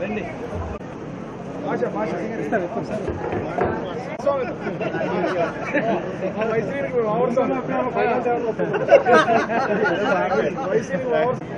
రండి భాష భాష వైసీపీ వైసీపీ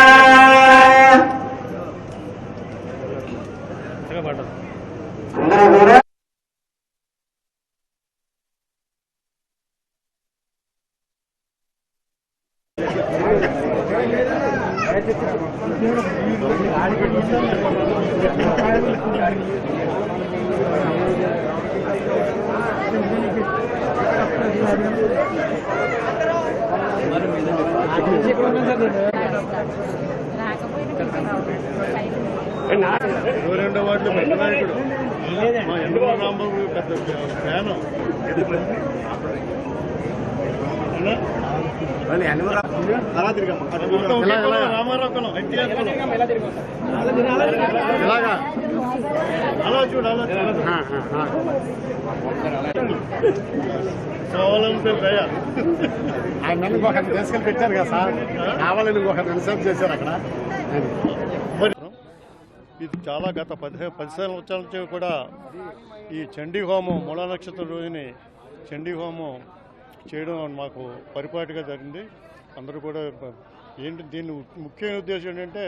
రెండో వార్డులో పెద్ద నాయకుడు. మా ఎండవ రాంబాబు పెద్ద ఫ్యాను. ఇలాగా అలా చూడు అలా ఆయన నన్ను ఇంకొకరిని తీసుకెళ్ళి పెట్టారు కదా సార్. కావాలని ఇంకొకరిని రిసర్వ్ చేశారు అక్కడ. ఇది చాలా గత పది పది సంవత్సరాల నుంచి కూడా ఈ చండీ హోమం మూల నక్షత్రం రోజుని చండీ హోమం చేయడం మాకు పరిపాటిగా జరిగింది. అందరూ కూడా ఏంటి దీన్ని ముఖ్యమైన ఉద్దేశం ఏంటంటే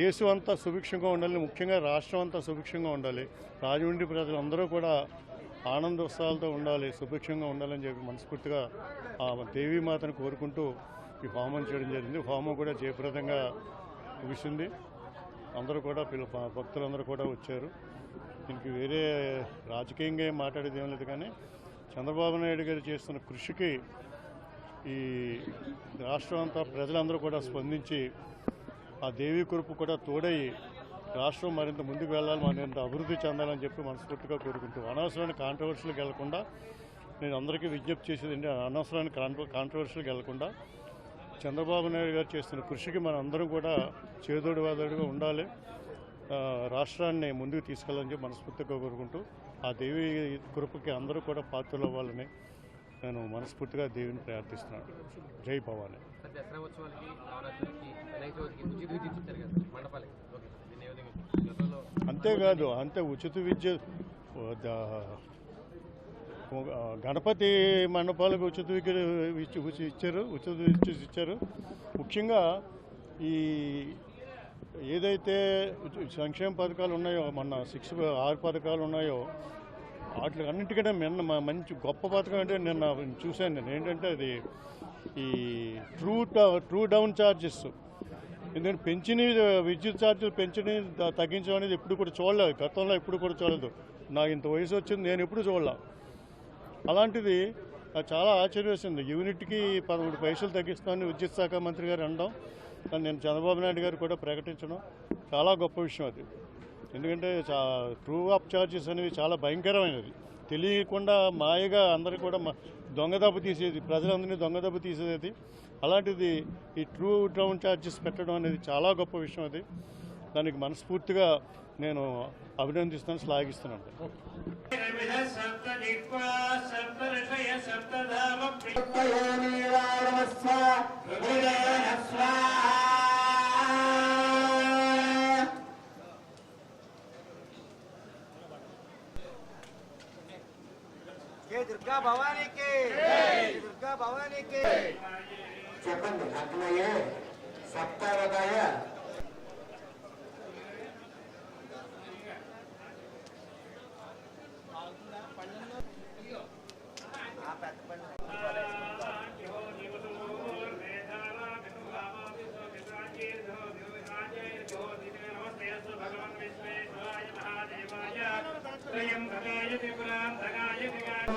దేశం అంతా సుభిక్షంగా ఉండాలి ముఖ్యంగా రాష్ట్రం అంతా సుభిక్షంగా ఉండాలి. రాజమండ్రి ప్రజలందరూ కూడా ఆనంద ఉత్సవాలతో ఉండాలి సుభిక్షంగా ఉండాలని చెప్పి మనస్ఫూర్తిగా ఆ దేవీమాతను కోరుకుంటూ ఈ హోమం చేయడం జరిగింది. హోమం కూడా జయప్రదంగా ముగిసింది. అందరూ కూడా పిల్ల భక్తులందరూ కూడా వచ్చారు. దీనికి వేరే రాజకీయంగా ఏం మాట్లాడేది ఏం లేదు కానీ చంద్రబాబు నాయుడు గారు చేస్తున్న కృషికి ఈ రాష్ట్రం అంతా ప్రజలందరూ కూడా స్పందించి ఆ దేవీ కురుపు కూడా తోడయి రాష్ట్రం మరింత ముందుకు వెళ్ళాలి మరింత అభివృద్ధి చెందాలని చెప్పి మనస్ఫూర్తిగా కోరుకుంటూ అనవసరమైన కాంట్రవర్సీలకు వెళ్ళకుండా నేను అందరికీ విజ్ఞప్తి చేసేది ఏంటి? అనవసరమైన కాంట్రవర్సీలకు వెళ్ళకుండా చంద్రబాబు నాయుడు గారు చేస్తున్న కృషికి మనం అందరం కూడా చేదోడు వాదోడుగా ఉండాలి రాష్ట్రాన్ని ముందుకు తీసుకెళ్ళాలని చెప్పి మనస్ఫూర్తిగా కోరుకుంటూ ఆ దేవి కృపకి అందరూ కూడా పాత్రలు అవ్వాలని నేను మనస్ఫూర్తిగా దేవిని ప్రార్థిస్తున్నాను. జై భవాని. అంతేకాదు అంతే ఉచిత విద్య గణపతి మండపాలకు ఉచిత ఇచ్చారు ఉచిత విద్యుత్ ఇచ్చారు. ముఖ్యంగా ఈ ఏదైతే సంక్షేమ పథకాలు ఉన్నాయో మన సిక్స్ ఆరు పథకాలు ఉన్నాయో వాటి అన్నిటికంటే నిన్న మంచి గొప్ప పథకం అంటే నిన్న చూశాను నేను. ఏంటంటే అది ఈ ట్రూ ట్రూ డౌన్ ఛార్జెస్ ఎందుకంటే పెంచిన విద్యుత్ ఛార్జీలు పెంచిన తగ్గించడం అనేది ఎప్పుడు కూడా చూడలేదు. గతంలో ఎప్పుడు కూడా చూడలేదు. నాకు ఇంత వయసు వచ్చింది నేను ఎప్పుడు చూడలే. అలాంటిది చాలా ఆశ్చర్యం వేసింది. యూనిట్కి పదమూడు పైసలు తగ్గిస్తామని విద్యుత్ శాఖ మంత్రి గారు అనడం. కానీ నేను చంద్రబాబు నాయుడు గారు కూడా ప్రకటించడం చాలా గొప్ప విషయం అది. ఎందుకంటే చా ట్రూ అప్ ఛార్జెస్ అనేవి చాలా భయంకరమైనది తెలియకుండా మాయగా అందరూ కూడా దొంగదెబ్బ తీసేది ప్రజలందరినీ దొంగదెబ్బ తీసేది. అలాంటిది ఈ ట్రూ డౌన్ ఛార్జెస్ పెట్టడం అనేది చాలా గొప్ప విషయం అది. దానికి మనస్ఫూర్తిగా నేను అభినందిస్తాను శ్లాఘిస్తున్నాను. సప్త జై దుర్గా భవానీకి దుర్గా భవానీకి చెప్పండి అగ్నయే సప్తావతాయ? భగవన్ విశ్వేశ్వరాయ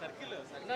సర్కిల్. సర్కిల్.